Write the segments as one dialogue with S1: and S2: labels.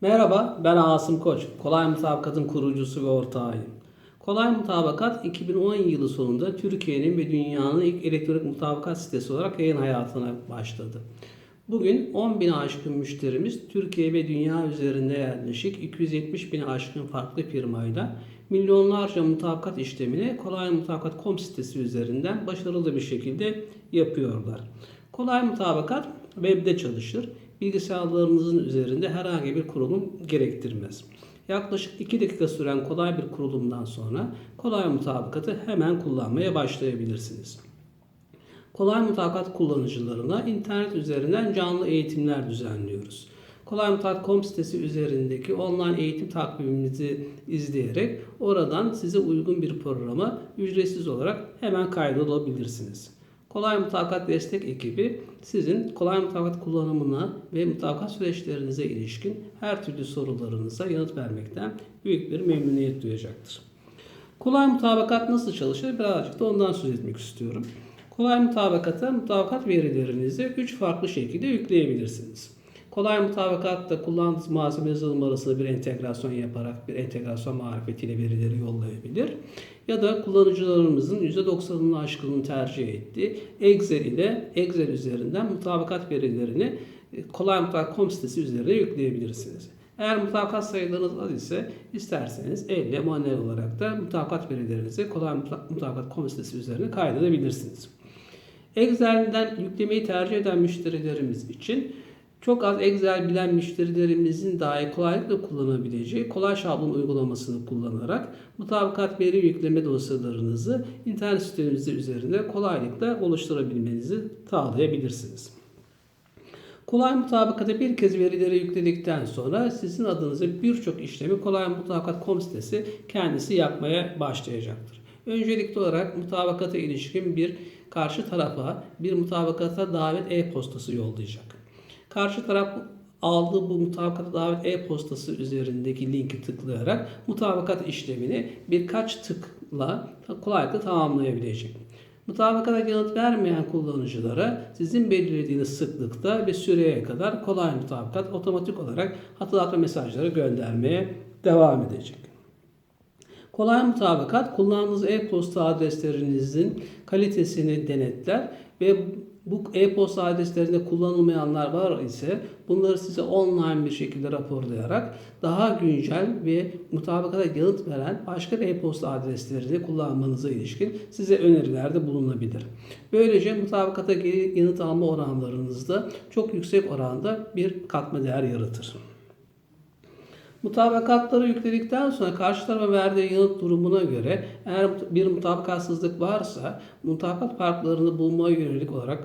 S1: Merhaba, ben Asım Koç. Kolay Mutabakat'ın kurucusu ve ortağıyım. Kolay Mutabakat 2010 yılı sonunda Türkiye'nin ve dünyanın ilk elektronik mutabakat sitesi olarak yayın hayatına başladı. Bugün 10 bin aşkın müşterimiz Türkiye ve dünya üzerinde yerleşik 270 bin aşkın farklı firmayla milyonlarca mutabakat işlemini Kolay Mutabakat.com sitesi üzerinden başarılı bir şekilde yapıyorlar. Kolay Mutabakat webde çalışır. Bilgisayarlarınızın üzerinde herhangi bir kurulum gerektirmez. Yaklaşık 2 dakika süren kolay bir kurulumdan sonra kolay mutabakatı hemen kullanmaya başlayabilirsiniz. Kolay Mutabakat kullanıcılarına internet üzerinden canlı eğitimler düzenliyoruz. Kolaymutabak.com sitesi üzerindeki online eğitim takvimimizi izleyerek oradan size uygun bir programa ücretsiz olarak hemen kaydolabilirsiniz. Kolay Mutabakat Destek ekibi sizin kolay mutabakat kullanımına ve mutabakat süreçlerinize ilişkin her türlü sorularınıza yanıt vermekten büyük bir memnuniyet duyacaktır. Kolay mutabakat nasıl çalışır birazcık da ondan söz etmek istiyorum. Kolay mutabakata mutabakat verilerinizi 3 farklı şekilde yükleyebilirsiniz. Kolay mutabakatta kullandığınız malzeme yazılım arasında bir entegrasyon yaparak bir entegrasyon marifetiyle verileri yollayabilir. Ya da kullanıcılarımızın %90'ını aşkının tercih ettiği Excel ile Excel üzerinden mutabakat verilerini kolay mutabak.com sitesi üzerine yükleyebilirsiniz. Eğer mutabakat sayılarınız az ise isterseniz elle manuel olarak da mutabakat verilerinizi kolay mutabakat.com sitesi üzerine kaydedebilirsiniz. Excel'den yüklemeyi tercih eden müşterilerimiz için çok az Excel bilen müşterilerimizin dahi kolaylıkla kullanabileceği kolay şablon uygulamasını kullanarak mutabakat veri yükleme dosyalarınızı internet sitemiz üzerinde kolaylıkla oluşturabilmenizi sağlayabilirsiniz. Kolay mutabakata bir kez verileri yükledikten sonra sizin adınıza birçok işlemi kolay mutabakat.com sitesi kendisi yapmaya başlayacaktır. Öncelikli olarak mutabakata ilişkin bir karşı tarafa bir mutabakata davet e-postası yollayacak. Karşı taraf aldığı bu mutabakata davet e-postası üzerindeki linki tıklayarak mutabakat işlemini birkaç tıkla kolaylıkla tamamlayabilecek. Mutabakata yanıt vermeyen kullanıcılara sizin belirlediğiniz sıklıkta ve süreye kadar kolay mutabakat otomatik olarak hatırlatma mesajları göndermeye devam edecek. Kolay mutabakat kullandığınız e-posta adreslerinizin kalitesini denetler ve bu e-posta adreslerinde kullanılmayanlar var ise bunları size online bir şekilde raporlayarak daha güncel ve mutabakata yanıt veren başka e-posta adreslerini kullanmanıza ilişkin size önerilerde bulunabilir. Böylece mutabakata yanıt alma oranlarınızda çok yüksek oranda bir katma değer yaratır. Mutabakatları yükledikten sonra karşı tarafa verdiği yanıt durumuna göre eğer bir mutabakatsızlık varsa mutabakat farklarını bulmaya yönelik olarak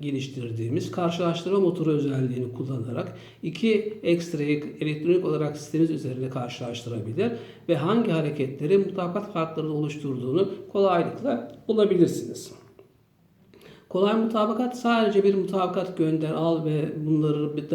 S1: geliştirdiğimiz karşılaştırma motoru özelliğini kullanarak iki ekstrayı elektronik olarak sistemimiz üzerinde karşılaştırabilir ve hangi hareketleri mutabakat farklarını oluşturduğunu kolaylıkla bulabilirsiniz. Kolay mutabakat sadece bir mutabakat gönder al ve bunları bir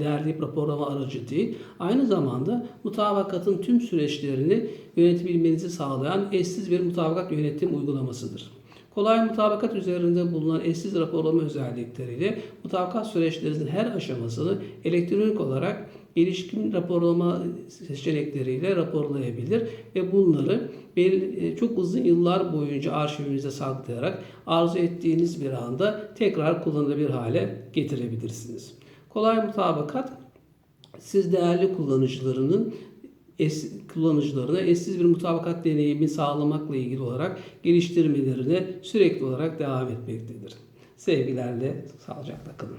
S1: derleyip raporlama aracı değil. Aynı zamanda mutabakatın tüm süreçlerini yönetebilmenizi sağlayan eşsiz bir mutabakat yönetim uygulamasıdır. Kolay mutabakat üzerinde bulunan eşsiz raporlama özellikleriyle mutabakat süreçlerinin her aşamasını elektronik olarak ilişkin raporlama seçenekleriyle raporlayabilir ve bunları e, çok uzun yıllar boyunca arşivinize saklayarak arzu ettiğiniz bir anda tekrar kullanılabilir hale getirebilirsiniz. Kolay mutabakat siz değerli kullanıcılarının es, kullanıcılarına eşsiz bir mutabakat deneyimi sağlamakla ilgili olarak geliştirmelerine sürekli olarak devam etmektedir. Sevgilerle sağlıcakla kalın.